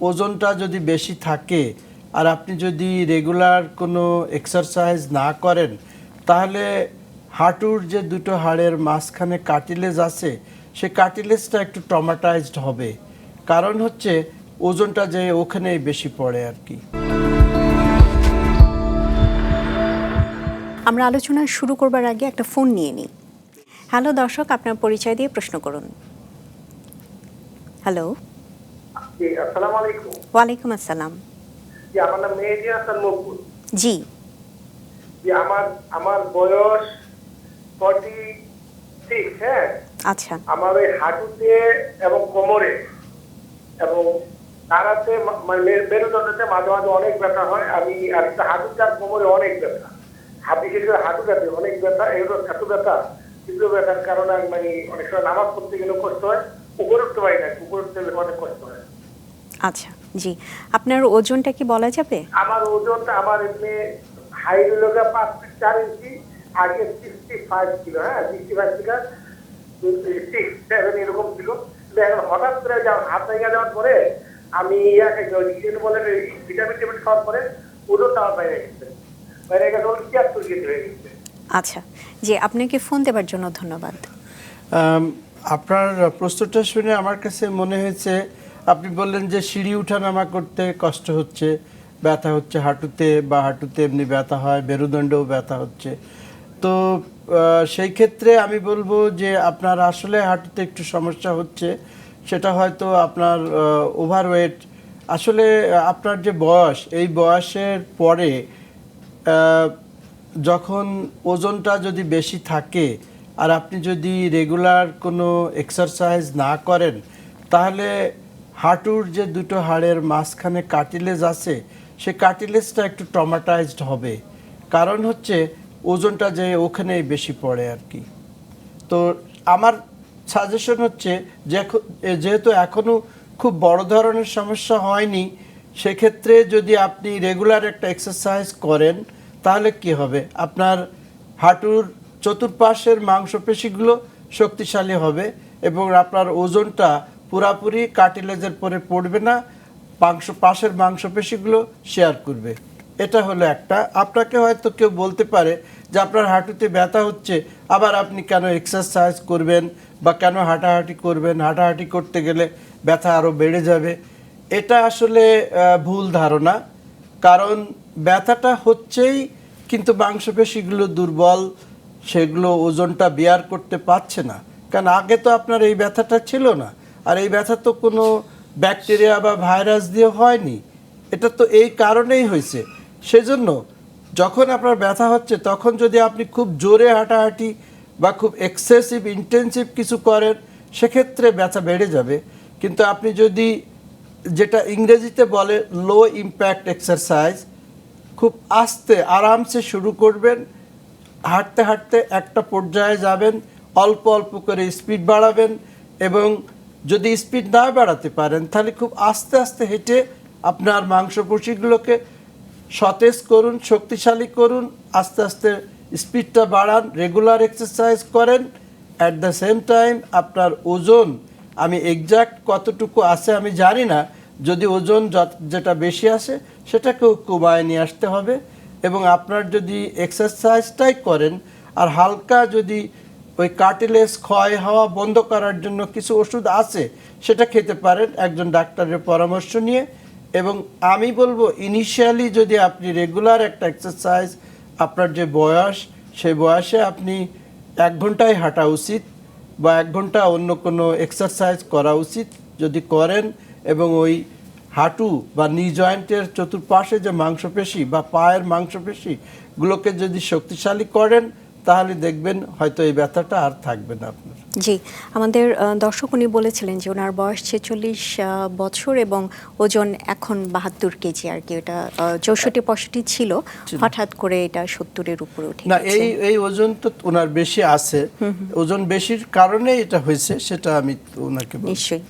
ওজনটা যদি বেশি থাকে আর আপনি যদি রেগুলার কোনো এক্সারসাইজ না করেন, তাহলে হাঁটুর যে দুটো হাড়ের মাঝখানে কার্টিলেজ আছে, সে কার্টিলেজটা একটু টমাটাইজড হবে। কারণ হচ্ছে ওজনটা যে ওখানেই বেশি পড়ে আর কি। আমরা আলোচনা শুরু করবার আগে একটা ফোন নিয়ে নিই। হ্যালো দর্শক, আপনার পরিচয় দিয়ে প্রশ্ন করুন। হ্যালো। জি আসসালামু আলাইকুম। ওয়ালাইকুম আসসালাম। জি আমার নাম মেহেদি হাসান মকবুল। জি। জি আমার আমার বয়স ফর্টি সিক্স হ্যাঁ? আচ্ছা। আমার ওই হাঁটুতে এবং কোমরে এবং তারাতে মানে মেরুদণ্ডতে মাঝে মাঝে অনেক ব্যথা হয়। আমি আর হাঁটুতে আর কোমরে অনেক ব্যথা। বিশেষ করে হাঁটুটাতে অনেক ব্যথা এগুলো এত ব্যথা তীব্র ব্যথার কারণে মানে অনেক সময় নামাজ পড়তে গেলেও কষ্ট হয়। উপরে উঠতে পারি না উপরে উঠতে গেলে অনেক কষ্ট হয়। আচ্ছা জি। আপনার ওজনটা কি বলা যাবে? আমার ওজনটা আমার এমনি হাইট হলো পাঁচ ফিট চার ইঞ্চি আগে সিক্সটি ফাইভ ছিল হ্যাঁ সিক্সটি ফাইভ থেকে সিক্স সেভেন এরকম ছিল এখন হঠাৎ করে হাত ভেঙে যাওয়ার পরে আমি ইয়াকে বলে ভিটামিন টেবিল খাওয়ার পরে ওজনটা আমার বাইরে গেছে। বাইরে গেছে ওর তিয়াত্তর কেজি হয়ে গেছে। আচ্ছা জি আপনাকে ফোন দেওয়ার জন্য ধন্যবাদ। আপনার প্রশ্নটা শুনে আমার কাছে মনে হয়েছে, আপনি বললেন যে সিঁড়ি উঠা নামা করতে কষ্ট হচ্ছে, ব্যথা হচ্ছে হাঁটুতে বা হাঁটুতে এমনি ব্যথা হয়, মেরুদণ্ডেও ব্যথা হচ্ছে। তো সেই ক্ষেত্রে আমি বলব যে আপনার আসলে হাঁটুতে একটু সমস্যা হচ্ছে, সেটা হয়তো আপনার ওভারওয়েট আসলে আপনার যে বয়স, এই বয়সের পরে যখন ওজনটা যদি বেশি থাকে আর আপনি যদি রেগুলার কোনো এক্সারসাইজ না করেন, তাহলে হাঁটুর যে দুটো হাড়ের মাঝখানে কার্টিলেজ আছে, সে কার্টিলেজটা একটু টমাটাইজড হবে। কারণ হচ্ছে ওজনটা যে ওখানেই বেশি পড়ে আর কি। তো আমার সাজেশন হচ্ছে যেহেতু এখনও খুব বড় ধরনের সমস্যা হয়নি, সেক্ষেত্রে যদি আপনি রেগুলার একটা এক্সারসাইজ করেন, তাহলে কি হবে? আপনার হাঁটুর চতুর্পাশের মাংসপেশিগুলো শক্তিশালী হবে এবং আপনার ওজনটা পুরাপুরি কার্টিলেজের পরে পড়বে না, মাংস, পাশের মাংসপেশিগুলো শেয়ার করবে। এটা হলো একটা। আপনাকে হয়তো কেউ বলতে পারে যে আপনার হাঁটুতে ব্যথা হচ্ছে, আবার আপনি কেন এক্সারসাইজ করবেন বা কেন হাঁটাহাঁটি করবেন? হাঁটাহাঁটি করতে গেলে ব্যথা আরও বেড়ে যাবে। এটা আসলে ভুল ধারণা। কারণ ব্যথাটা হচ্ছেই কিন্তু মাংসপেশিগুলো দুর্বল সেগুলো ওজনটা বিয়ার করতে পারছে না। কারণ আগে তো আপনার এই ব্যথাটা ছিল না। আর এই ব্যথা তো কোনো ব্যাকটেরিয়া বা ভাইরাস দিয়ে হয়নি। এটা তো এই কারণেই হয়েছে। সেজন্য যখন আপনার ব্যথা হচ্ছে, তখন যদি আপনি খুব জোরে হাঁটাহাঁটি বা খুব এক্সেসিভ ইন্টেন্সিভ কিছু করেন, সেক্ষেত্রে ব্যথা বেড়ে যাবে। কিন্তু আপনি যদি যেটা ইংরেজিতে বলে লো ইম্প্যাক্ট এক্সারসাইজ খুব আস্তে, আরামসে শুরু করবেন হাঁটতে হাঁটতে একটা পর্যায়ে যাবেন, অল্প অল্প করে স্পিড বাড়াবেন এবং যদি স্পিড না বাড়াতে পারেন, তাহলে খুব আস্তে আস্তে হেঁটে আপনার মাংসপেশিগুলোকে সতেজ করুন, শক্তিশালী করুন, আস্তে আস্তে স্পিডটা বাড়ান রেগুলার এক্সারসাইজ করেন। অ্যাট দ্য সেম টাইম আপনার ওজন, আমি এক্সাক্ট কতটুকু আছে আমি জানি না, যদি ওজন যেটা বেশি আসে, সেটাকেও কমায় নিয়ে আসতে হবে। এবং আপনার যদি এক্সারসাইজটাই করেন, আর হালকা যদি ওই কার্টিলেজ ক্ষয় হওয়া বন্ধ করার জন্য কিছু ওষুধ আছে, সেটা খেতে পারেন, একজন ডাক্তারের পরামর্শ নিয়ে। এবং আমি বলব ইনিশিয়ালি যদি আপনি রেগুলার একটা এক্সারসাইজ আপনার যে বয়স, সেই বয়সে আপনি এক ঘন্টায় হাঁটা উচিত বা এক ঘণ্টা অন্য কোনো এক্সারসাইজ করা উচিত যদি করেন এবং ওই হাঁটু বা নি জয়েন্টের চতুর্পাশে যে মাংসপেশি বা পায়ের মাংসপেশিগুলোকে যদি শক্তিশালী করেন তাহলে দেখবেন হয়তো এই ব্যথাটা আর থাকবে না আপনার। জি আমাদের দর্শক উনি বলেছিলেন যে ওনার বয়স ছেচল্লিশ বছর এবং ওজন এখন বাহাত্তর কেজি আর কি। এটা চৌষট্টি পঁয়ষট্টি ছিল। হঠাৎ করে এটা সত্তরের উপরে উঠে না এই এই ওজন তো ওনার বেশি আছে। ওজন বেশির কারণে এটা হয়েছে সেটা আমি ওনাকে নিশ্চয়ই।